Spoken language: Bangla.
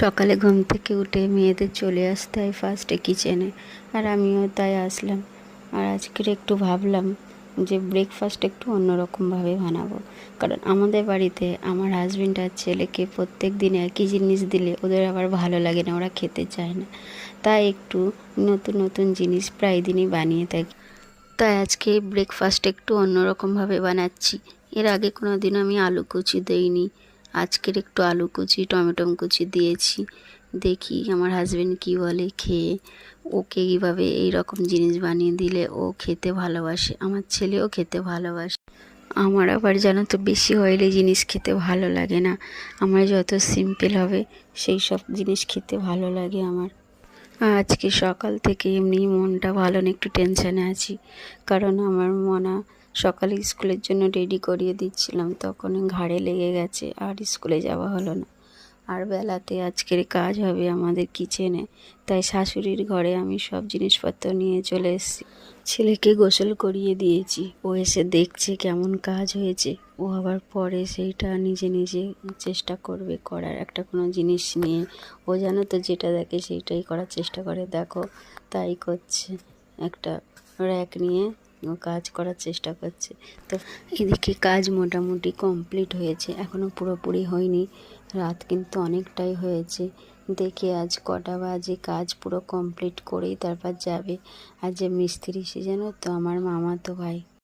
সকালে ঘুম থেকে উঠে মেয়েদের চলে আসতে হয় ফার্স্টে কিচেনে আর আমিও তাই আসলাম। আর আজকের একটু ভাবলাম যে ব্রেকফাস্ট একটু অন্যরকমভাবে বানাবো। কারণ আমাদের বাড়িতে আমার হাজব্যান্ড আর ছেলেকে প্রত্যেক দিন একই জিনিস দিলে ওদের আবার ভালো লাগে না, ওরা খেতে চায় না। তাই একটু নতুন নতুন জিনিস প্রায় দিনই বানিয়ে থাকি। তাই আজকে ব্রেকফাস্ট একটু অন্যরকমভাবে বানাচ্ছি। এর আগে কোনো দিন আমি আলু কুচি দেইনি। আজকের একটু আলু কুচি, টমেটো কুচি দিয়েছি। দেখি আমার হাজব্যান্ড কি বলে, খেয়ে ওকে কীভাবে এই রকম জিনিস বানিয়ে দিলে ও খেতে ভালোবাসে, আমার ছেলেও খেতে ভালোবাসে। আমার আবার জানো তো, বেশি অয়েলি জিনিস খেতে ভালো লাগে না। আমার যত সিম্পল হবে, সেই সব জিনিস খেতে ভালো লাগে আমার। আজকে সকাল থেকে এমনি মনটা ভালো না একটু টেনশানে আছি। কারণ আমার মনা সকালে স্কুলের জন্য রেডি করিয়ে দিচ্ছিলাম, তখন ঘাড়ে লেগে গেছে, আর স্কুলে যাওয়া হলো না। আর বেলাতে আজকের কাজ হবে আমাদের কিচেনে। তাই শাশুড়ির ঘরে আমি সব জিনিসপত্র নিয়ে চলে এসেছি। ছেলেকে গোসল করিয়ে দিয়েছি। ও এসে দেখছে কেমন কাজ হয়েছে। ও আবার পরে সেইটা নিজে নিজে চেষ্টা করবে করার। একটা কোনো জিনিস নিয়ে ও জানো তো যেটা দেখে সেইটাই করার চেষ্টা করে। দেখো, তাই করছে। একটা র্যাক নিয়ে কাজ করার চেষ্টা করছে। তো এদিকে কাজ মোটামুটি কমপ্লিট হয়েছে এখনও পুরোপুরি হয়নি। রাত কিন্তু অনেকটাই হয়েছে। দেখে আজ কটা বাজে, কাজ পুরো কমপ্লিট করেই তারপর যাবে। আর যে মিস্ত্রি সে জানো তো, আমার মামা তো ভাই।